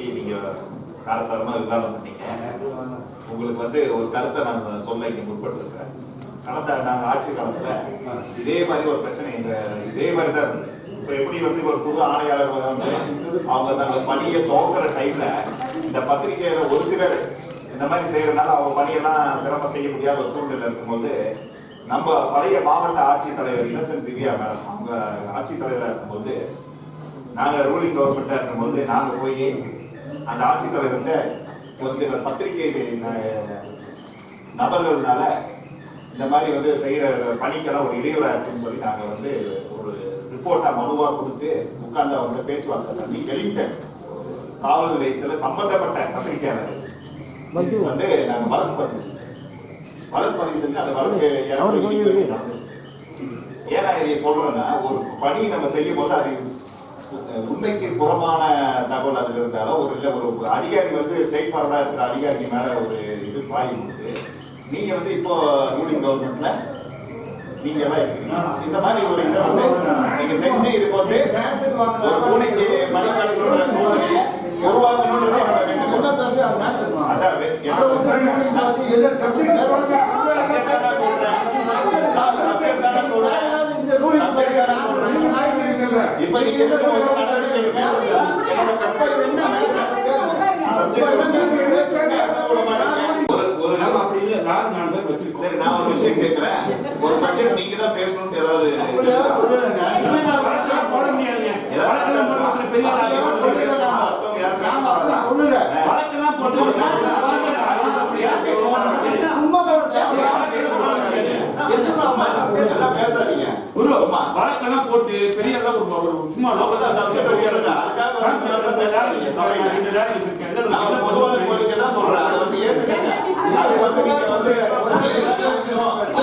பத்தி நீங்க காரசாரமா விவாதம் பண்ணீங்க. உங்களுக்கு வந்து ஒரு கருத்தை நான் சொல்ல இங்க முற்பட்டிருக்கிறேன். கடந்த நாங்க ஆட்சி காலத்துல இதே மாதிரி ஒரு பிரச்சனை இந்த இதே மாதிரி தான் இருந்தது. இப்ப எப்படி வந்து ஒரு புது ஆணையாளர் வந்து அவங்க தங்க பணியை துவக்கிற டைம்ல இந்த பத்திரிகையில ஒரு சிலர் இந்த மாதிரி செய்யறதுனால அவங்க பணியெல்லாம் சிரமம் செய்ய முடியாத ஒரு சூழ்நிலை இருக்கும்போது நம்ம பழைய மாவட்ட ஆட்சித்தலைவர் இன்னசென்ட் திவ்யா மேடம் அவங்க ஆட்சித்தலைவராக இருக்கும்போது நாங்க ரூலிங் கவர்மெண்டா இருக்கும்போது நாங்க போய் அந்த ஆட்சித்தலைவர்கிட்ட ஒரு சில பத்திரிகை நபர்கள்னால இந்த மாதிரி வந்து செய்யற பணிக்கெல்லாம் ஒரு இடையூறா இருக்குன்னு சொல்லி நாங்க வந்து ஒரு ரிப்போர்ட்டா மனுவா கொடுத்து உட்கார்ந்து அவங்க பேச்சுவார்த்தை பண்ணி வெலிங்டன் காவல் நிலையத்துல சம்பந்தப்பட்ட பத்திரிகையாளர் வந்து நாங்க வழக்கு பதிவு செஞ்சோம். வழக்கு பதிவு செஞ்சு அந்த வழக்கு. ஏன்னா இதை சொல்றேன்னா ஒரு பணி நம்ம செய்யும் போது அது உண்மைக்கு புறமான தகவல் இருந்தாலும் ஒரு இல்ல ஒரு அதிகாரி வந்து ஸ்ட்ரைட் ஃபார்வர்டா இருக்கிற அதிகாரிக்கு மேல ஒரு இது பாயும் போது நீங்க வந்து இப்போ ரூலிங் கவர்மெண்ட்ல நீங்க எல்லாம் இருக்கீங்க இந்த மாதிரி ஒரு இதை வந்து நீங்க செஞ்சு இது வந்து ஒரு பூனைக்கு மணிக்கணக்கு சூழ்நிலையை உருவாக்கணும்ன்றது என்னோட வேண்டுகோள். அதான். இப்ப நீங்க எந்த ஒரு நடவடிக்கை எடுக்க நான் ஒரு விஷயம் கேட்கிறேன் ஒரு சப்ஜெக்ட் நீங்க தான் பேசணும்னு ஏதாவது போட்டு பெரிய ஆளா ஒரு சும்மா லோக்கல் அதான் subject பெரிய ஆளு. அதுக்காக ரெண்டு வேலை இருக்கு.